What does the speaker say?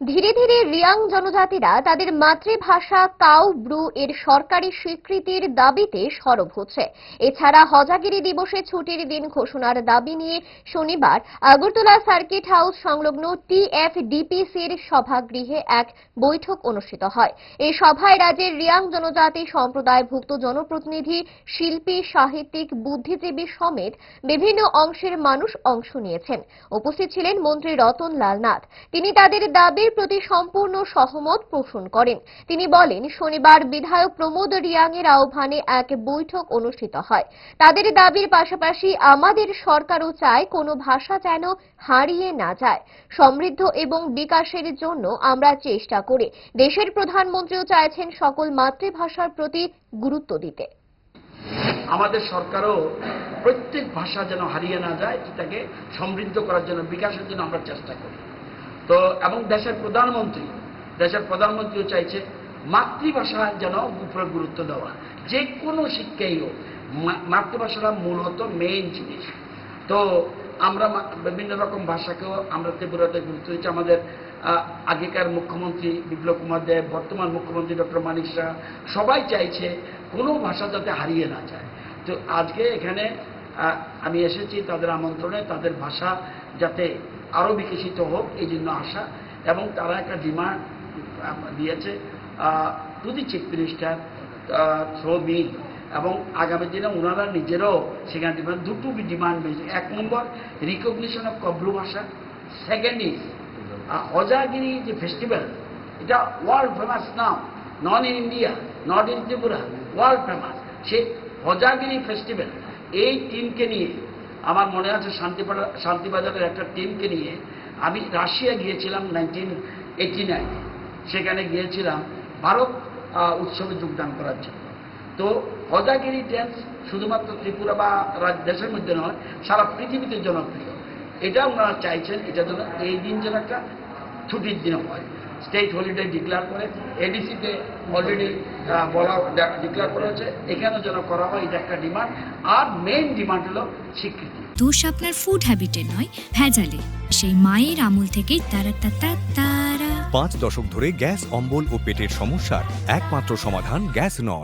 ধীরে ধীরে রিয়াং জনজাতিরা তাদের মাতৃভাষা কাউ ব্রু এর সরকারি স্বীকৃতির দাবিতে সরব হচ্ছে। এছাড়া হজাগিরি দিবসে ছুটির দিন ঘোষণার দাবি নিয়ে শনিবার আগরতলা সার্কিট হাউস সংলগ্ন টিএফডিপিসির সভাগৃহে এক বৈঠক অনুষ্ঠিত হয়। এই সভায় রাজ্যের রিয়াং জনজাতি সম্প্রদায়ভুক্ত জনপ্রতিনিধি, শিল্পী, সাহিত্যিক, বুদ্ধিজীবী সমেত বিভিন্ন অংশের মানুষ অংশ নিয়েছেন। উপস্থিত ছিলেন মন্ত্রী রতন লাল নাথ। তিনি তাদের দাবির প্রতি সম্পূর্ণ সহমত পোষণ করেন। তিনি বলেন, শনিবার বিধায়ক প্রমোদ রিয়াং এর আহ্বানে এক বৈঠক অনুষ্ঠিত হয়। তাদের দাবির পাশাপাশি আমাদের সরকারও চায় কোনো ভাষা যেন হারিয়ে না যায়। সমৃদ্ধ এবং বিকাশের জন্য আমরা চেষ্টা করি। দেশের প্রধানমন্ত্রীও চাইছেন সকল মাতৃভাষার প্রতি গুরুত্ব দিতে। আমাদের সরকারও প্রত্যেক ভাষা যেন হারিয়ে না যায় সেটাকে সমৃদ্ধ করার জন্য, বিকাশের জন্য আমরা চেষ্টা করি। তো, এবং দেশের প্রধানমন্ত্রী, দেশের প্রধানমন্ত্রীও চাইছে মাতৃভাষা যেন উপরে গুরুত্ব দেওয়া। যে কোনো শিক্ষাই হোক মাতৃভাষাটা মূলত মেইন জিনিস। তো আমরা বিভিন্ন রকম ভাষাকেও আমরা ত্রিপুরাতে গুরুত্ব দিচ্ছি। আমাদের আগেকার মুখ্যমন্ত্রী বিপ্লব কুমার দেব, বর্তমান মুখ্যমন্ত্রী ডক্টর মানিক সবাই চাইছে কোনো ভাষা যাতে হারিয়ে না যায়। তো আজকে এখানে আমি এসেছি তাদের আমন্ত্রণে, তাদের ভাষা যাতে আরও বিকশিত হোক, এই জন্য আসা এবং তারা একটা ডিমান্ড দিয়েছে to the chief minister through me এবং আগামী দিনে ওনারা নিজেরাও সেখানে ডিমান্ড, দুটো ডিমান্ড রয়েছে এক নম্বর রিকগনিশন অফ কব্রু ভাষা। সেকেন্ড ইজ অজাগিরি যে ফেস্টিভ্যাল এটা world famous now not in India not in Tripura world famous সেই হজাগিরি ফেস্টিভ্যাল এই টিমকে নিয়ে, আমার মনে আছে শান্তিপাড়া শান্তিবাজারের একটা টিমকে নিয়ে, আমি রাশিয়া গিয়েছিলাম নাইনটিন এইটি নাইনে সেখানে গিয়েছিলাম ভারত উৎসবে যোগদান করার জন্য। তো হজাগিরি ড্যান্স শুধুমাত্র ত্রিপুরা বা দেশের মধ্যে নয়, সারা পৃথিবীতে জনপ্রিয়। এটা ওনারা চাইছেন এটা যেন এই দিন যেন একটা ছুটির দিন হয়। স্টেট হলিডে ডিক্লেয়ার করে এডিসিতে অলরেডি বলা ডিক্লেয়ার করা হয়েছে এখানে যেন করা হয় এটা একটা ডিমান্ড আর মেইন ডিমান্ড হলো স্বীকৃতি। দোষ আপনার ফুড হ্যাবিটে নয় ভেজালে। সেই মায়ের আমল থেকেই তারা তারা তারা। পাঁচ দশক ধরে গ্যাস অম্বল ও পেটের সমস্যার একমাত্র সমাধান গ্যাস নল।